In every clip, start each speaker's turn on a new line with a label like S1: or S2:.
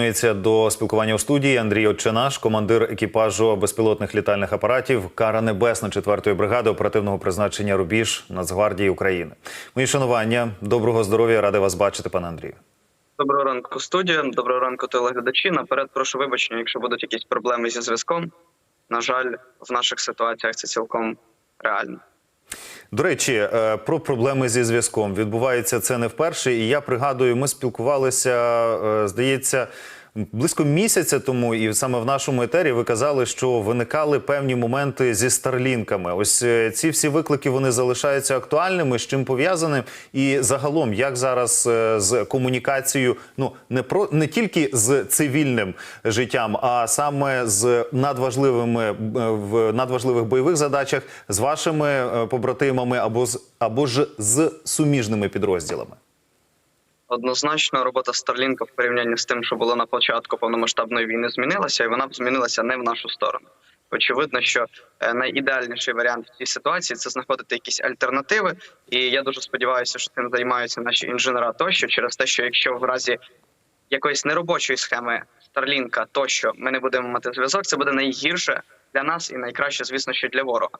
S1: Приєднується до спілкування у студії Андрій Отчинаш, командир екіпажу безпілотних літальних апаратів Кара Небесна 4-ї бригади оперативного призначення Рубіж Нацгвардії України. Мої шанування, доброго здоров'я, радий вас бачити, пане Андрію.
S2: Доброго ранку, студія. Доброго ранку, телеглядачі. Наперед прошу вибачення, якщо будуть якісь проблеми зі зв'язком. На жаль, в наших ситуаціях це цілком реально.
S1: До речі, е, про проблеми зі зв'язком відбувається це не вперше. І я пригадую, ми спілкувалися, е, здається, близько місяця тому, і саме в нашому етері ви казали, що виникали певні моменти зі старлінками. Ось е, ці всі виклики вони залишаються актуальними. З чим пов'язаним, і загалом, як зараз е, з комунікацією, ну не про не тільки з цивільним життям, а саме з надважливими е, в надважливих бойових задачах з вашими побратимами або з або ж з суміжними підрозділами.
S2: Однозначно, робота Старлінка в порівнянні з тим, що було на початку повномасштабної війни, змінилася, і вона б змінилася не в нашу сторону. Очевидно, що е, найідеальніший варіант в цій ситуації це знаходити якісь альтернативи. І я дуже сподіваюся, що цим займаються наші інженера тощо, через те, що якщо в разі якоїсь неробочої схеми Старлінка тощо ми не будемо мати зв'язок, це буде найгірше для нас і найкраще, звісно, що для ворога.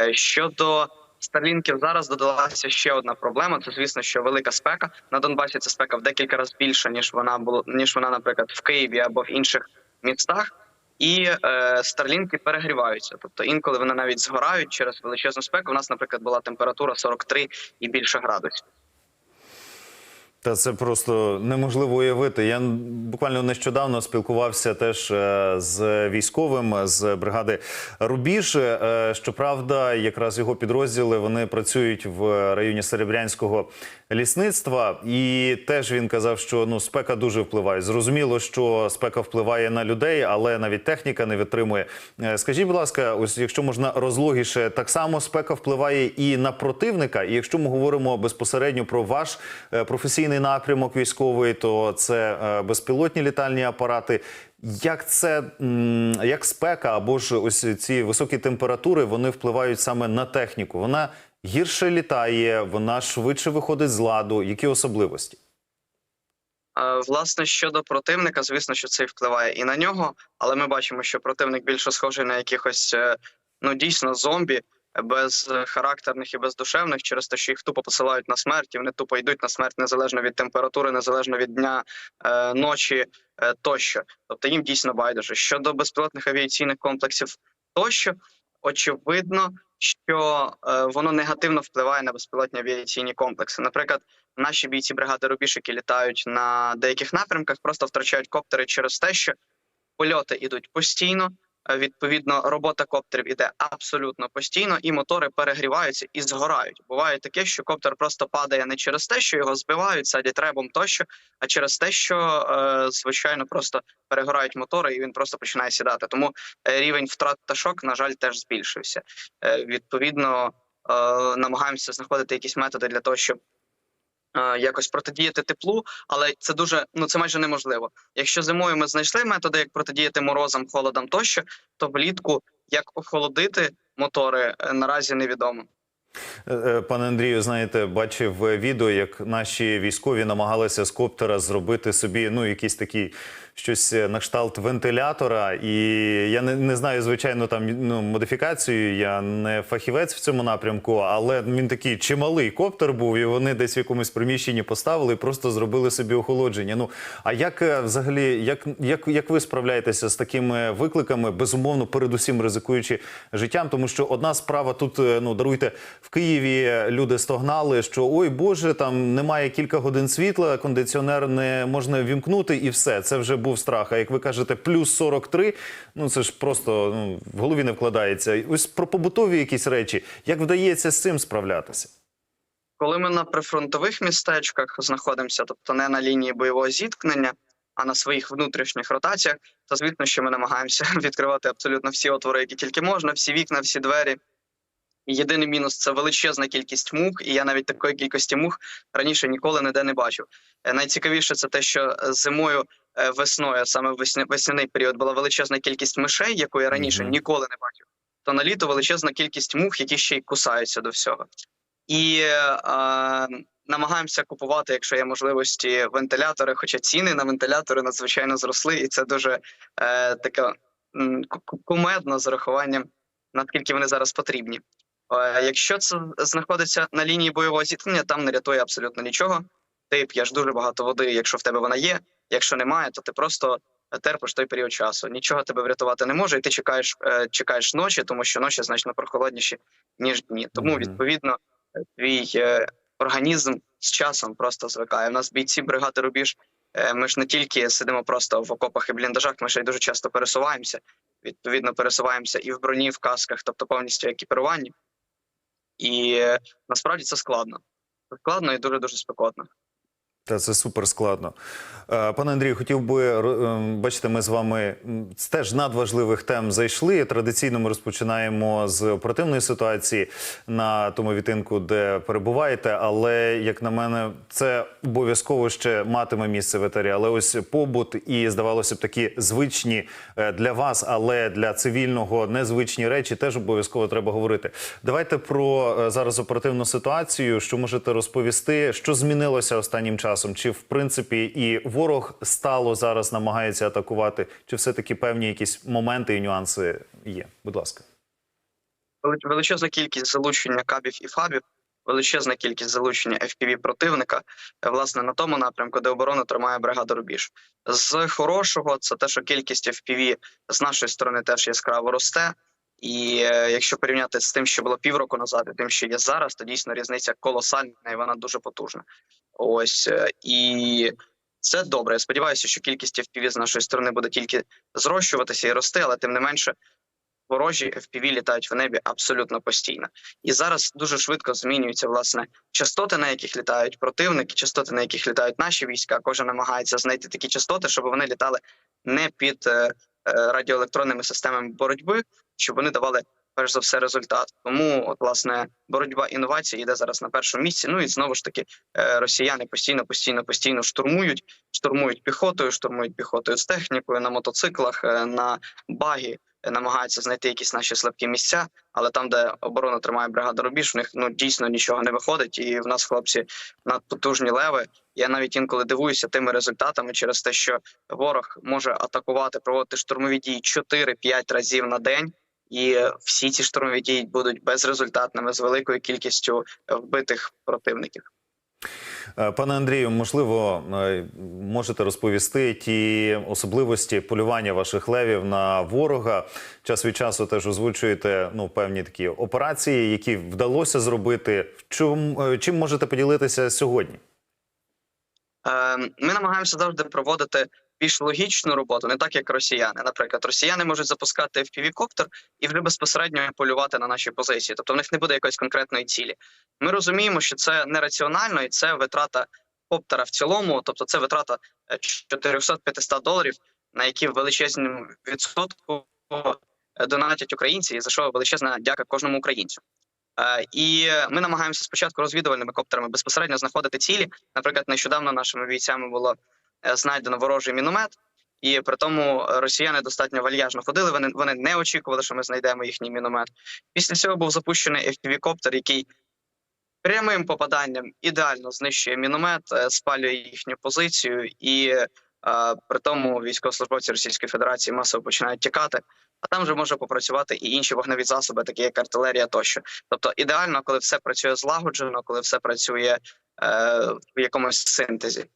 S2: Е, Щодо Старлінків зараз додалася ще одна проблема. Це звісно, що велика спека на Донбасі. Це спека в декілька разів більша ніж вона була ніж вона, наприклад, в Києві або в інших містах. І е, старлінки перегріваються, тобто інколи вони навіть згорають через величезну спеку. У нас, наприклад, була температура 43 і більше градусів.
S1: Та це просто неможливо уявити. Я буквально нещодавно спілкувався теж е, з військовим з бригади Рубіж. Е, Щоправда, якраз його підрозділи вони працюють в районі Серебрянського лісництва, і теж він казав, що ну спека дуже впливає. Зрозуміло, що спека впливає на людей, але навіть техніка не витримує. Е, Скажіть, будь ласка, ось якщо можна розлогіше, так само спека впливає і на противника. І якщо ми говоримо безпосередньо про ваш е, професійний напрямок військовий, то це е, безпілотні літальні апарати. Як це як спека або ж ось ці високі температури вони впливають саме на техніку? Вона гірше літає, вона швидше виходить з ладу. Які особливості?
S2: Е, Власне, щодо противника, звісно, що це впливає і на нього, але ми бачимо, що противник більше схожий на якихось е, ну дійсно зомбі без е, характерних і бездушевних, через те, що їх тупо посилають на смерть, і вони тупо йдуть на смерть незалежно від температури, незалежно від дня, е, ночі е, тощо. Тобто їм дійсно байдуже. Щодо безпілотних авіаційних комплексів, тощо очевидно, що е, воно негативно впливає на безпілотні авіаційні комплекси. Наприклад, наші бійці бригади Рубіж, які літають на деяких напрямках, просто втрачають коптери через те, що польоти йдуть постійно. Е, Відповідно, робота коптерів іде абсолютно постійно, і мотори перегріваються і згорають. Буває таке, що коптер просто падає не через те, що його збивають, садять ребом тощо, а через те, що е, звичайно просто перегорають мотори, і він просто починає сідати. Тому е, рівень втрат пташок, на жаль, теж збільшився. Відповідно, намагаємося знаходити якісь методи для того, щоб якось протидіяти теплу, але це дуже ну це майже неможливо. Якщо зимою ми знайшли методи, як протидіяти морозам, холодам тощо, то влітку як охолодити мотори е, наразі невідомо.
S1: Е, е, Пане Андрію, знаєте, бачив е, відео, як наші військові намагалися з коптера зробити собі ну якісь такий щось е, на кшталт вентилятора. І я не, не знаю, звичайно, там ну, модифікацію. Я не фахівець в цьому напрямку, але він такий чималий коптер був, і вони десь в якомусь приміщенні поставили і просто зробили собі охолодження. Ну а як е, взагалі, як, як, як ви справляєтеся з такими викликами, безумовно, передусім ризикуючи життям? Тому що одна справа тут, е, ну даруйте, в Києві люди стогнали, що ой Боже, там немає кілька годин світла, кондиціонер не можна вімкнути, і все. Це вже був страх. А як ви кажете, плюс 43, ну це ж просто ну, в голові не вкладається. Ось про побутові якісь речі, як вдається з цим справлятися?
S2: Коли ми на прифронтових містечках знаходимося, тобто не на лінії бойового зіткнення, а на своїх внутрішніх ротаціях, то звісно, що ми намагаємося відкривати абсолютно всі отвори, які тільки можна, всі вікна, всі двері. Єдиний мінус це величезна кількість мух, і я навіть такої кількості мух раніше ніколи ніде не бачив. Е, Найцікавіше це те, що зимою, е, весною, саме весняний період, була величезна кількість мишей, яку я раніше ніколи не бачив. То на літо величезна кількість мух, які ще й кусаються до всього. І е, намагаємося купувати, якщо є можливості, вентилятори, хоча ціни на вентилятори надзвичайно зросли, і це дуже е, таке кумедно з урахуванням, наскільки вони зараз потрібні. Е, якщо це знаходиться на лінії бойового зіткнення, там не рятує абсолютно нічого. Ти п'єш дуже багато води, якщо в тебе вона є. Якщо немає, то ти просто терпиш той період часу. Нічого тебе врятувати не може, і ти чекаєш, е, чекаєш ночі, тому що ночі значно прохолодніші, ніж дні. Тому, відповідно, твій е, організм з часом просто звикає. У нас бійці бригади Рубіж. Ми ж не тільки сидимо просто в окопах і бліндажах, ми ще й дуже часто пересуваємося. Відповідно, пересуваємося і в броні, в касках, тобто повністю екіпіруванні. І е, насправді це складно. Складно і дуже дуже спекотно.
S1: Та це супер складно. Е, Пане Андрію, хотів би ем, бачите, ми з вами з теж надважливих тем зайшли. Традиційно ми розпочинаємо з оперативної ситуації на тому відтинку, де перебуваєте. Але як на мене, це обов'язково ще матиме місце в етері. Але ось побут і здавалося б такі звичні е, для вас, але для цивільного незвичні речі теж обов'язково треба говорити. Давайте про е, зараз оперативну ситуацію. Що можете розповісти, що змінилося останнім часом? Чи в принципі і ворог стало зараз намагається атакувати, чи все таки певні якісь моменти і нюанси є? Будь ласка.
S2: Вели- величезна кількість залучення кабів і фабів, величезна кількість залучення FPV противника, е, власне, на тому напрямку, де оборону тримає бригада Рубіж. З хорошого, це те, що кількість FPV з нашої сторони теж яскраво росте. І е, якщо порівняти з тим, що було півроку назад, і тим, що є зараз, то дійсно різниця колосальна і вона дуже потужна. Ось е, і це добре. Я сподіваюся, що кількість FPV з нашої сторони буде тільки зрощуватися і рости, але тим не менше ворожі FPV літають в небі абсолютно постійно. І зараз дуже швидко змінюються власне частоти, на яких літають противники, частоти, на яких літають наші війська. Кожен намагається знайти такі частоти, щоб вони літали не під е, радіоелектронними системами боротьби, щоб вони давали перш за все результат. Тому, от власне, боротьба інновацій йде зараз на першому місці. Ну і знову ж таки, е, росіяни постійно, постійно, постійно штурмують, штурмують піхотою, штурмують піхотою з технікою на мотоциклах, е, на багі е, намагаються знайти якісь наші слабкі місця, але там, де оборона тримає бригада рубіж, в них ну дійсно нічого не виходить. І в нас хлопці надпотужні леви. Я навіть інколи дивуюся тими результатами через те, що ворог може атакувати, проводити штурмові дії 4-5 разів на день. І всі ці штурмові дії будуть безрезультатними з великою кількістю вбитих противників.
S1: Е, Пане Андрію, можливо, е, можете розповісти ті особливості полювання ваших левів на ворога. Час від часу теж озвучуєте ну певні такі операції, які вдалося зробити. Чим, е, чим можете поділитися сьогодні?
S2: Ми намагаємося завжди проводити більш логічну роботу, не так як росіяни. Наприклад, росіяни можуть запускати FPV-коптер і вже безпосередньо полювати на наші позиції. Тобто в них не буде якоїсь конкретної цілі. Ми розуміємо, що це нераціонально і це витрата коптера в цілому, тобто це витрата е, 400-500 доларів, на які в величезному відсотку е, донатять українці, і за що величезна дяка кожному українцю. Е, І ми намагаємося спочатку розвідувальними коптерами безпосередньо знаходити цілі. Наприклад, нещодавно нашими бійцями було е, знайдено ворожий міномет, і при тому е, росіяни достатньо вальяжно ходили. Вони вони не очікували, що ми знайдемо їхній міномет. Після цього був запущений FPV-коптер, який прямим попаданням ідеально знищує міномет, е, спалює їхню позицію, і е, при тому військовослужбовці Російської Федерації масово починають тікати. А там вже може попрацювати і інші вогневі засоби, такі як артилерія тощо. Тобто ідеально, коли все працює злагоджено, коли все працює е, в якомусь синтезі.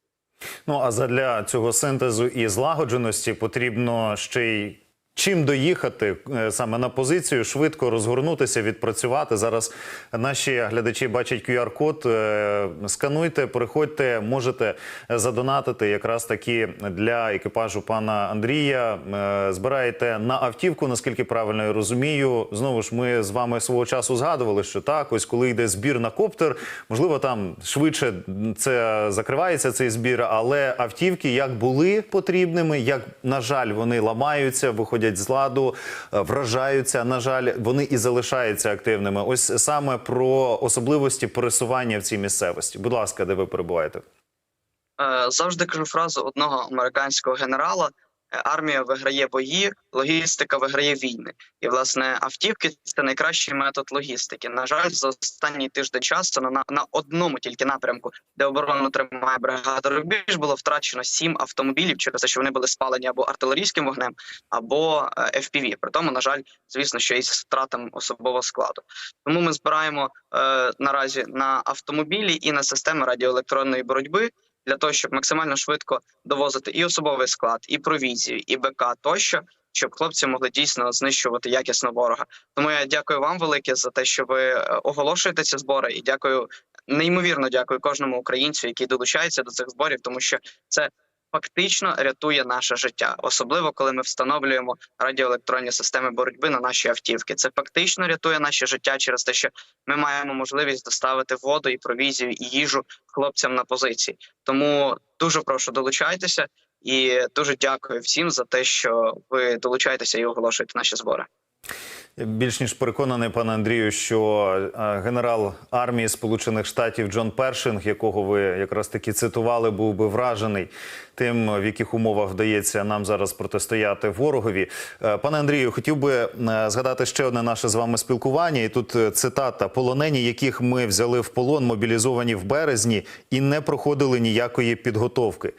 S1: Ну а задля цього синтезу і злагодженості потрібно ще й чим доїхати е, саме на позицію, швидко розгорнутися, відпрацювати. Зараз наші глядачі бачать QR-код. е, Скануйте, переходьте, можете задонатити якраз таки для екіпажу пана Андрія. Е, Збираєте на автівку, наскільки правильно я розумію. Знову ж ми з вами свого часу згадували, що так, ось коли йде збір на коптер, можливо, там швидше це закривається цей збір, але автівки як були потрібними, як на жаль, вони ламаються, виходять з ладу, е, вражаються. На жаль, вони і залишаються активними. Ось саме про особливості пересування в цій місцевості. Будь ласка, де ви перебуваєте?
S2: Е, завжди кажу фразу одного американського генерала: армія виграє бої, логістика виграє війни. І власне автівки це найкращий метод логістики. На жаль, за останній тиждень часу на, на, одному тільки напрямку, де оборону тримає бригада Рубіж, було втрачено сім автомобілів через те, що вони були спалені або артилерійським вогнем, або е, FPV. При тому, на жаль, звісно, що із втратами особового складу. Тому ми збираємо е, наразі на автомобілі і на системи радіоелектронної боротьби для того, щоб максимально швидко довозити і особовий склад, і провізію, і БК тощо, щоб хлопці могли дійсно знищувати якісно ворога. Тому я дякую вам велике за те, що ви е, оголошуєте ці збори, і дякую неймовірно дякую кожному українцю, який долучається до цих зборів, тому що це фактично рятує наше життя, особливо коли ми встановлюємо радіоелектронні системи боротьби на наші автівки. Це фактично рятує наше життя через те, що ми маємо можливість доставити воду і провізію і їжу хлопцям на позиції. Тому дуже прошу долучайтеся і дуже дякую всім за те, що ви долучаєтеся і оголошуєте наші збори.
S1: Більш ніж переконаний, пане Андрію, що е, генерал армії Сполучених Штатів Джон Першинг, якого ви якраз таки цитували, був би вражений тим, в яких умовах вдається нам зараз протистояти ворогові. Е, Пане Андрію, хотів би е, згадати ще одне наше з вами спілкування. І тут цитата: полонені, яких ми взяли в полон, мобілізовані в березні і не проходили ніякої підготовки.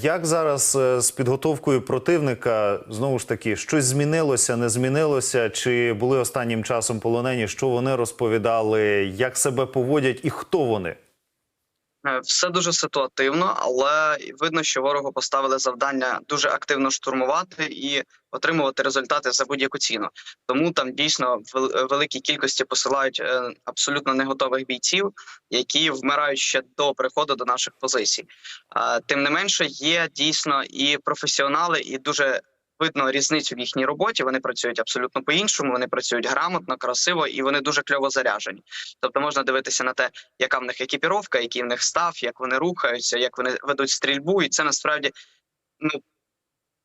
S1: Як зараз з підготовкою противника знову ж таки щось змінилося, не змінилося? Чи були останнім часом полонені? Що вони розповідали, як себе поводять і хто вони?
S2: Е, Все дуже ситуативно, але видно, що ворогу поставили завдання дуже активно штурмувати і отримувати результати за будь-яку ціну. Тому там дійсно в великій кількості посилають е, абсолютно не готових бійців, які вмирають ще до приходу до наших позицій. Е, Тим не менше, є дійсно і професіонали, і дуже видно різницю в їхній роботі. Вони працюють абсолютно по-іншому. Вони працюють грамотно, красиво і вони дуже кльово заряжені. Тобто можна дивитися на те, яка в них екіпіровка, який в них став, як вони рухаються, як вони ведуть стрільбу, і це насправді ну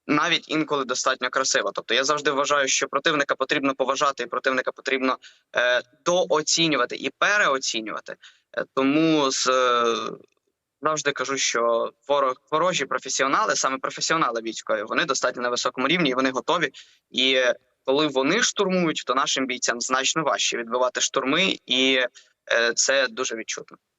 S2: навіть інколи достатньо красиво. Тобто я завжди вважаю, що противника потрібно поважати, і противника потрібно е, дооцінювати і переоцінювати. Е, тому з е, завжди кажу, що ворог ворожі професіонали, саме професіонали військові, вони достатньо на високому рівні, і вони готові. І коли вони штурмують, то нашим бійцям значно важче відбивати штурми, і е, це дуже відчутно.